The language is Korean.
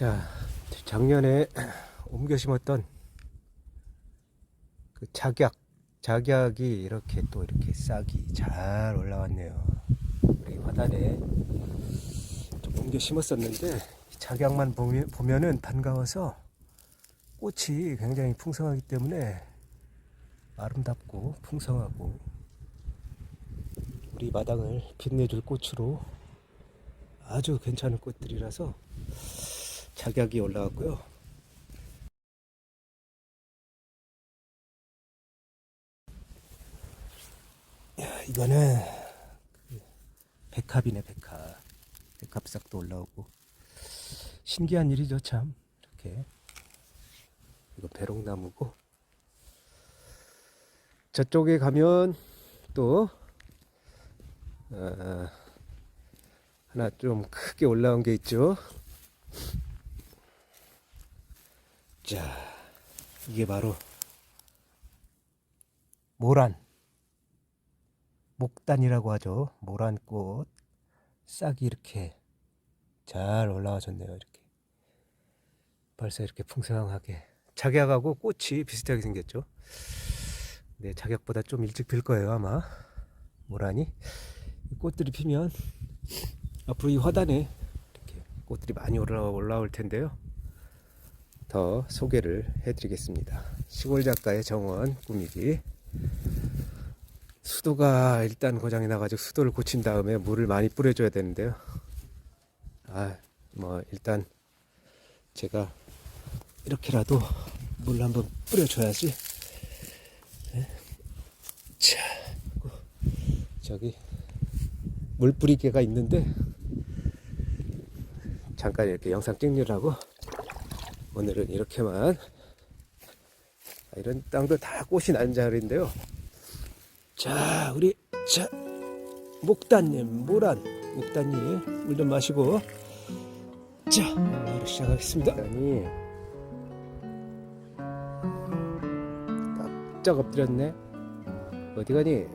자, 작년에 옮겨 심었던 그 작약, 작약이 이렇게 또 이렇게 싹이 잘 올라왔네요. 우리 화단에 좀 옮겨 심었었는데 이 작약만 보면, 보면은 반가워서 꽃이 굉장히 풍성하기 때문에 아름답고 풍성하고 우리 마당을 빛내줄 꽃으로 아주 괜찮은 꽃들이라서 작약이 올라왔고요. 야, 이거는 그 백합이네 백합. 백합싹도 올라오고 신기한 일이죠 참 이렇게 이거 배롱나무고 저쪽에 가면 또 어, 하나 좀 크게 올라온 게 있죠. 자, 이게 바로 모란, 목단이라고 하죠. 모란꽃 싹이 이렇게 잘 올라와줬네요. 이렇게 벌써 이렇게 풍성하게 작약하고 꽃이 비슷하게 생겼죠. 네, 작약보다 좀 일찍 필 거예요 아마 모란이 이 꽃들이 피면 앞으로 이 화단에 이렇게 꽃들이 많이 올라 올라올 텐데요. 더 소개를 해드리겠습니다. 시골 작가의 정원 꾸미기. 수도가 일단 고장이 나가지고 수도를 고친 다음에 물을 많이 뿌려줘야 되는데요. 아, 뭐 일단 제가 이렇게라도 물 한번 뿌려줘야지. 네. 자, 저기 물 뿌리개가 있는데 잠깐 이렇게 영상 찍느라고 오늘은 이렇게만 아, 이런 땅도 다 꽃이 난 자리인데요. 자, 우리 자 목단님, 모란 목단님 물 좀 마시고 자, 바로 시작하겠습니다. 아니 깜짝 엎드렸네. 어디 가니?